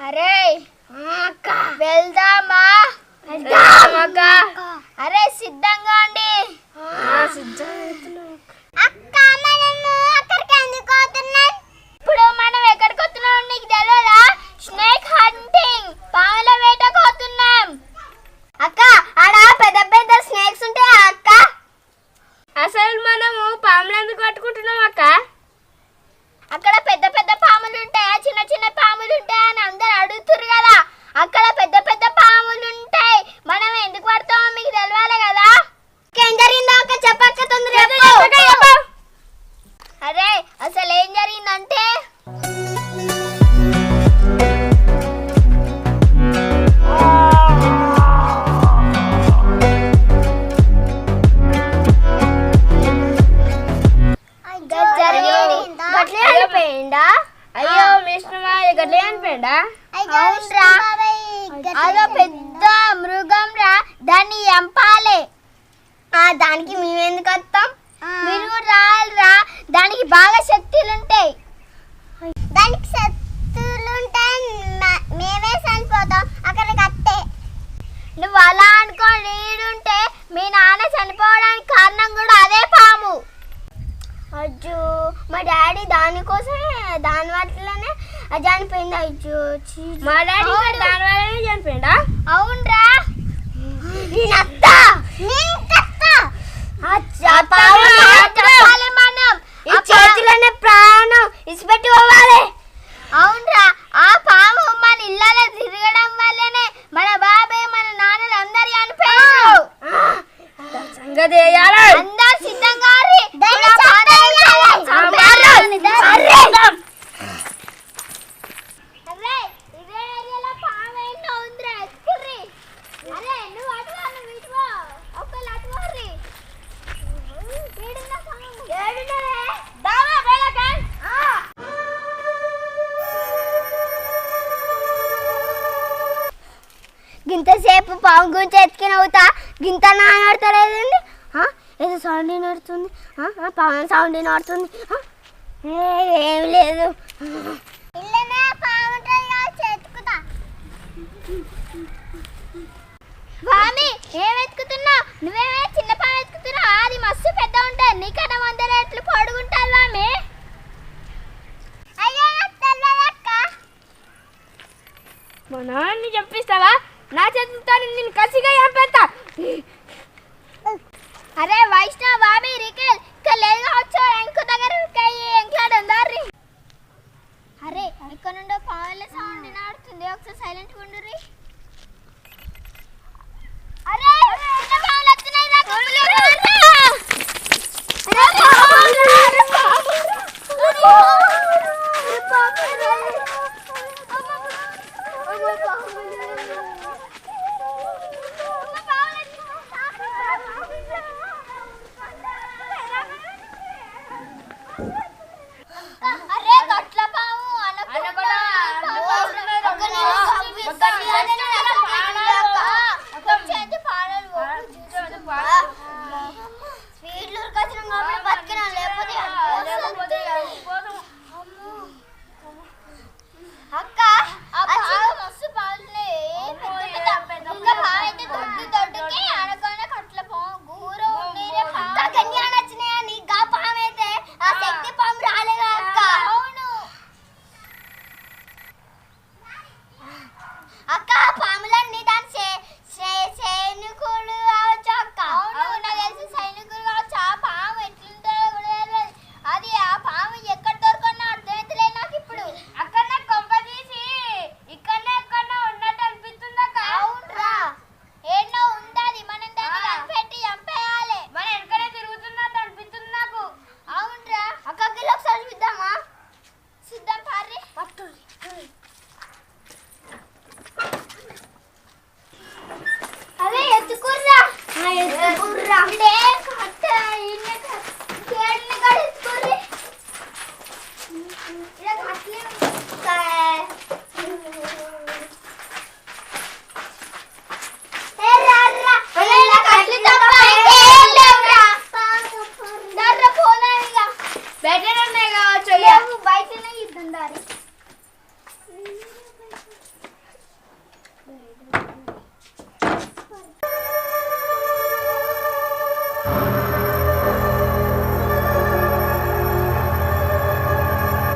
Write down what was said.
అరే వెళ్దామా? అక్క? అరే సిద్ధంగా అండి అదో పెద్ద మృగం రా దాన్ని ఎంపాలి. దానికి మేమెందుకు వస్తాం? మీరు కూడా రాయాలిరా దానికి బాగా శక్తులు ఉంటాయి దానికి శక్తులు ఉంటాయి మేమే చనిపోతాం. అక్కడికి అత్తే నువ్వు అలా అనుకో నీడుంటే మీ నాన్న చనిపోవడానికి కారణం కూడా అదే పాము. అజ్జు మా డాడీ దానికోసమే దాని వాటి అది చనిపోయింది అయ్యో మా డాడీ దాని వల్ల ఇంతసేపు పాము గురించి ఎత్తుకుని అవుతా? గింత నానడతలేదండి ఏదో సౌండ్ నడుతుంది పవన్ సౌండ్ నడుతుంది ఏం లేదు. ఏం వెతుకుతున్నా నువ్వేమే చిన్న పాము వెతుకుతున్నా అది మస్తు పెద్ద ఉంటుంది. నీకన్నా వంద రెట్లు పొడుగుంటారు స్వామి. మా నాన్నని చంపిస్తావా నా చేతులతో నేను కసిగా చంపేస్తా. అరే వైష్ణవ్ బాబీ రికెల్ ఇక్కడ లేదు కావచ్చు ఎంకు దగ్గర ఎంకు काय